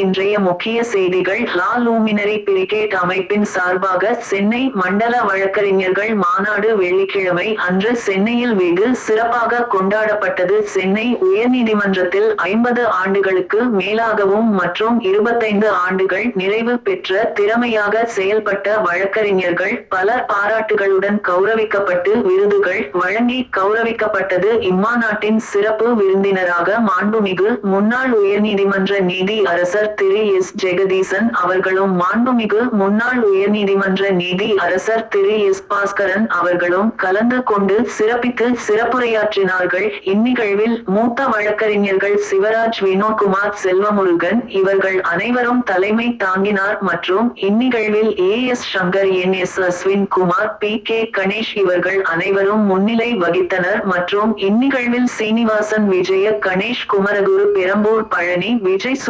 இன்றைய முக்கிய செய்திகள் லா லூமினரி பிரிகேட் அமைப்பின் சார்பாக சென்னை மண்டல வழக்கறிஞர்கள் மாநாடு வெள்ளிக்கிழமை அன்று சென்னையில் வெகு சிறப்பாக கொண்டாடப்பட்டது. சென்னை உயர்நீதிமன்றத்தில் ஐம்பது ஆண்டுகளுக்கு மேலாகவும் மற்றும் இருபத்தைந்து ஆண்டுகள் நிறைவு பெற்ற திறமையாக செயல்பட்ட வழக்கறிஞர்கள் பல பாராட்டுகளுடன் கௌரவிக்கப்பட்டு விருதுகள் வழங்கி கௌரவிக்கப்பட்டது. இம்மாநாட்டின் சிறப்பு விருந்தினராக மாண்புமிகு முன்னாள் உயர்நீதிமன்ற நீதி அரசர் திரு எஸ். ஜெகதீசன் அவர்களும் மாண்புமிகு முன்னாள் உயர்நீதிமன்ற நீதி அரசர் திரு எஸ். பாஸ்கரன் அவர்களும் கலந்து கொண்டு சிறப்பித்து சிறப்புரையாற்றினார்கள். இந்நிகழ்வில் மூத்த வழக்கறிஞர்கள் சிவராஜ் வினோத்குமார் செல்வமுருகன் இவர்கள் அனைவரும் தலைமை தாங்கினார் மற்றும் இந்நிகழ்வில் A. S. Shankar N. S. Ashwin Kumar P. K. Ganesh இவர்கள் அனைவரும் முன்னிலை வகித்தனர் மற்றும் இந்நிகழ்வில் சீனிவாசன் விஜய கணேஷ் குமரகுரு பெரம்பூர் பழனி விஜய்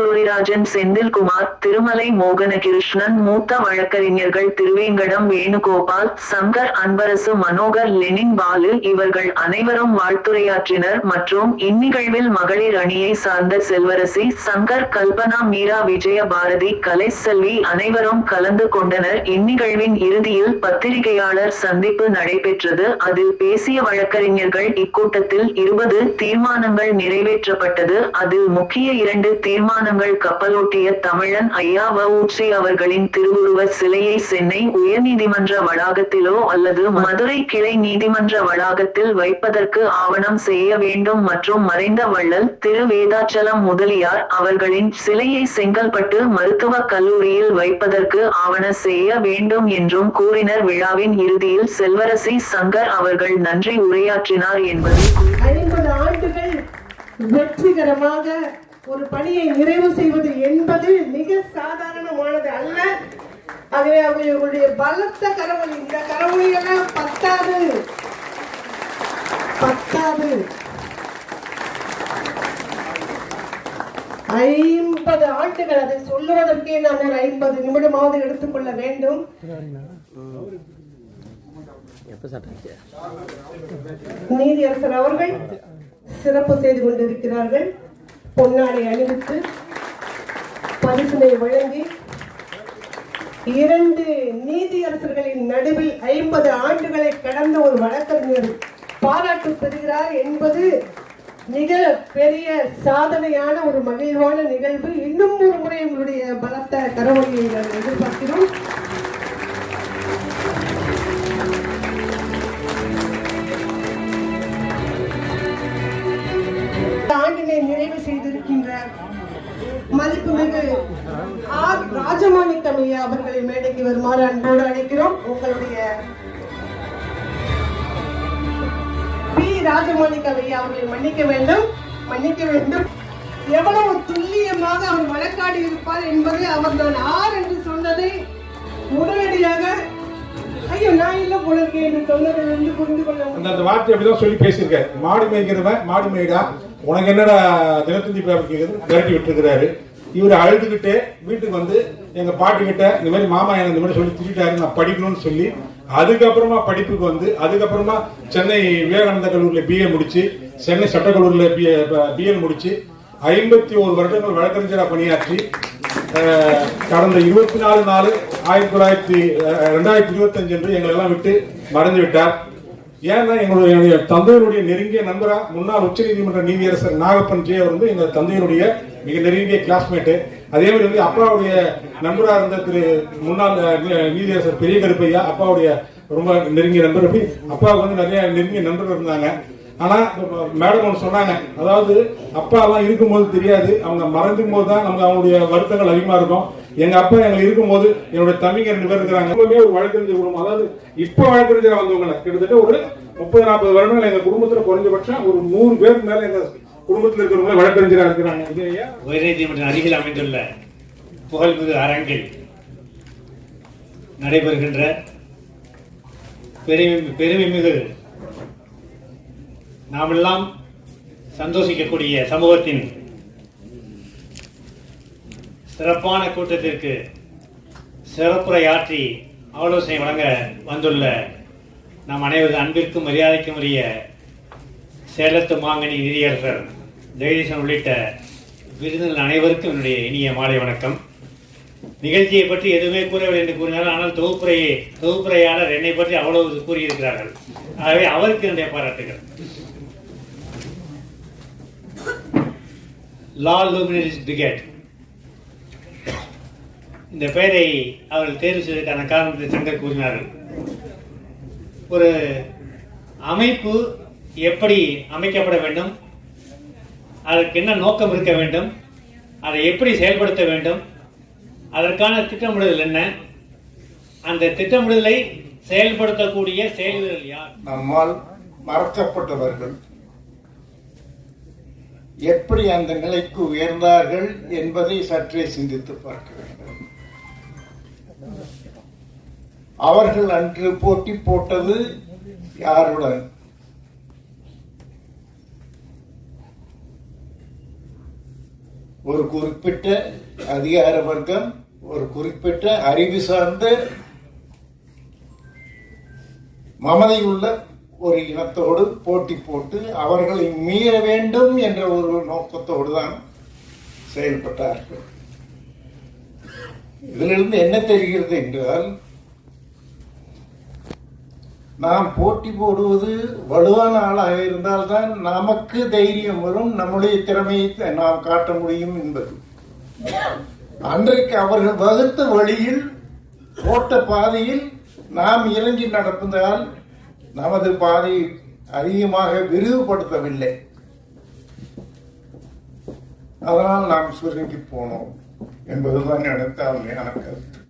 செந்தில்குமார் திருமலை மோகனகிருஷ்ணன் மூத்த வழக்கறிஞர்கள் திருவேங்கடம் வேணுகோபால் சங்கர் அன்பரசு மனோகர் லெனின் பாலு இவர்கள் அனைவரும் வாழ்த்துரையாற்றினர் மற்றும் இந்நிகழ்வில் மகளிர் அணியை சார்ந்த செல்வரசி சங்கர் கல்பனா மீரா விஜய பாரதி கலைசெல்வி அனைவரும் கலந்து கொண்டனர். இந்நிகழ்வின் இறுதியில் பத்திரிகையாளர் சந்திப்பு நடைபெற்றது. அதில் பேசிய வழக்கறிஞர்கள் இக்கூட்டத்தில் இருபது தீர்மானங்கள் நிறைவேற்றப்பட்டது. அதில் முக்கிய இரண்டு தீர்மானங்கள் கப்பல் கப்பலோட்டிய தமிழன் ஐயா வஉசி அவர்களின் திருவுருவ சிலையை சென்னை உயர்நீதிமன்ற வளாகத்திலோ அல்லது மதுரை கிளை நீதிமன்ற வளாகத்தில் வைப்பதற்கு ஆவணம் செய்ய வேண்டும் மற்றும் மறைந்த வள்ளல் திரு வேதாச்சலம் முதலியார் அவர்களின் சிலையை செங்கல்பட்டு மருத்துவக் கல்லூரியில் வைப்பதற்கு ஆவண செய்ய வேண்டும் என்றும் கூறினர். விழாவின் இறுதியில் செல்வரசி சங்கர் அவர்கள் நன்றி உரையாற்றினார் என்பது ஐம்பது ஆண்டுகள் வெற்றிகரமாக ஒரு பணியை நிறைவு செய்வது என்பது மிக சாதாரணமானது அல்ல. ஆகவே அவர்களுடைய பலத்த கரவொலி இந்த கரவொலி எல்லாம் பத்தாது. பத்தாது. ஐம்பது ஆண்டுகள் அதை சொல்லுவதற்கே நான் ஒரு ஐம்பது நிமிடமாவது எடுத்துக்கொள்ள வேண்டும். நீதியரசர் அவர்கள் சிறப்பு செய்து கொண்டிருக்கிறார்கள். பொன்னாடை அணிவித்து பரிசினை வழங்கி இரண்டு நீதியரசர்களின் நடுவில் ஐம்பது ஆண்டுகளை கடந்த ஒரு வழக்கறிஞர் பாராட்டு பெறுகிறார் என்பது மிக பெரிய சாதனையான ஒரு மகிழ்வான நிகழ்வு. இன்னும் ஒரு முறை உங்களுடைய பலத்த கரவொலியை எதிர்பார்க்கிறோம். மதிப்புமிகு ஆர். ராஜமாணிக்கம் ஐயா அவர்களை மேடைக்கு வருமாறு அன்போடு அழைக்கிறோம். உங்களுடைய பி. ராஜமாணிக்கம் ஐயா அவர்களை மன்னிக்க வேண்டும். மன்னிக்க வேண்டும். எவ்வளவு துல்லியமாக அவர் வழக்காடி இருப்பார் என்பது அவர் நான் ஆர் என்று சொன்னதை உடனடியாக ஐயோ நான் இல்ல போல இருக்கேன் என்று சொன்னதை வந்து புரிந்து கொள்ள முடியும். அந்த அந்த வார்த்தை அப்படிதான் சொல்லி பேசியிருக்காரு. மாடு மேய்க்கிறவன் மாடு மேய்டா? உனக்கு என்னடா தினத்தந்தி பேப்பர் கேக்குது? விரட்டி விட்டுருக்கிறாரு. இவர் அழுதுகிட்டே வீட்டுக்கு வந்து எங்க பாட்டி கிட்ட இந்த மாதிரி மாமா எனக்கு இந்த மாதிரி சொல்லி திட்டாரு நான் படிக்கணும்னு சொல்லி அதுக்கப்புறமா படிப்புக்கு வந்து அதுக்கப்புறமா சென்னை விவேகானந்த கல்லூரியில் பிஏ முடிச்சு சென்னை சட்டக்கல்லூரியில் பிஏ பிஎல் முடிச்சு ஐம்பத்தி ஒரு வருடங்கள் வழக்கறிஞராக பணியாற்றி கடந்த இருபத்தி நாலு நாலு ஆயிரத்தி தொள்ளாயிரத்தி ரெண்டாயிரத்தி இருபத்தஞ்சு என்று எங்களை எல்லாம் விட்டு மறைந்து விட்டார். ஏன்னா எங்களுடைய என்னுடைய தந்தையினுடைய நெருங்கிய நண்பரா முன்னாள் உச்சநீதிமன்ற நீதியரசர் நாகப்பன் ஜே அவர் வந்து எங்க தந்தையினுடைய மிக நெருங்கிய கிளாஸ்மேட்டு அதே மாதிரி வந்து அப்பாவுடைய நண்பரா இருந்த திரு முன்னாள் நீதியரசர் பெரிய கருப்பையா அப்பாவுடைய ரொம்ப நெருங்கிய நண்பர். அப்படி அப்பாவுக்கு வந்து நிறைய நெருங்கிய நண்பர்கள் இருந்தாங்க. ஆனா மேடம் ஒன்று சொன்னாங்க அதாவது அப்பா எல்லாம் இருக்கும்போது தெரியாது. அவங்க மறந்துக்கும் போது தான் நமக்கு அவங்களுடைய வருத்தங்கள் அதிகமா இருக்கும். எங்க அப்பா எங்க இருக்கும்போது என்னுடைய தம்பிங்க ரெண்டு பேர் இருக்கிறாங்க. ரொம்பவே ஒரு வழக்கறிஞர் குடும்பம். அதாவது இப்ப வழக்கறிஞர் வந்தவங்க கிட்டத்தட்ட ஒரு முப்பது நாற்பது வருடங்கள் எங்க குடும்பத்துல குறைஞ்சபட்சம் ஒரு நூறு பேருக்கு மேல எங்க குடும்பத்தில் இருக்கிறவங்க வழக்கறிஞராக இருக்கிறாங்க. இது ஐயா உயர்நீதிமன்ற அருகில் அமைந்துள்ள புகழ்மிகு அரங்கில் நடைபெறுகின்ற பெருமை பெருமைமிகு நாமெல்லாம் சந்தோஷிக்கக்கூடிய சமூகத்தின் சிறப்பான கூட்டத்திற்கு சிறப்புரையாற்றி ஆலோசனை வழங்க வந்துள்ள நம் அனைவரது அன்பிற்கும் மரியாதைக்கும் உரிய சேலத்து மாங்கனி நிதியரசர் ஜெகதீசன் உள்ளிட்ட விருந்தினர் அனைவருக்கும் என்னுடைய இனிய மாலை வணக்கம். நிகழ்ச்சியை பற்றி எதுவுமே கூறவில்லை என்று கூறினார் ஆனால் தொகுப்புரையை தொகுப்புரையாளர் என்னை பற்றி அவ்வளவு கூறியிருக்கிறார்கள். ஆகவே அவருக்கு என்னுடைய பாராட்டுகள். லா லூமினரிஸ் பிரிகேட் இந்த பெயரை அவர்கள் தேர்வு செய்வதற்கான காரணத்தை சங்கர் கூறினார்கள். ஒரு அமைப்பு எப்படி அமைக்கப்பட வேண்டும்? அதற்கு என்ன நோக்கம் இருக்க வேண்டும்? அதை எப்படி செயல்படுத்த வேண்டும்? அதற்கான திட்டமிடுதல் என்ன? அந்த திட்டமிடுதலை செயல்படுத்தக்கூடிய செயல்கள் யார்? நம்மால் மறக்கப்பட்டவர்கள். எப்படி அந்த நிலைக்கு உயர்ந்தார்கள் என்பதை சற்றே சிந்தித்து பார்க்க வேண்டும். அவர்கள் அன்று போட்டி போட்டது யாருடன்? ஒரு குறிப்பிட்ட அதிகார வர்க்கம் ஒரு குறிப்பிட்ட அறிவு சார்ந்த மமதையுள்ள ஒரு இனத்தோடு போட்டி போட்டு அவர்களை மீற வேண்டும் என்ற ஒரு நோக்கத்தோடு தான் செயல்பட்டார்கள். இதிலிருந்து என்ன தெரிகிறது என்றால் நாம் போட்டி போடுவது வலுவான ஆளாக இருந்தால்தான் நமக்கு தைரியம் வரும் நம்முடைய திறமையை நாம் காட்ட முடியும் என்பது. அன்றைக்கு அவர்கள் வகுத்த வழியில் போட்ட பாதையில் நாம் இறங்கி நடப்பதால் நமது பாதை அதிகமாக விரிவுபடுத்தவில்லை. அதனால் நாம் சுருங்கி போனோம் என்பதுதான் எனக்கான கருத்து.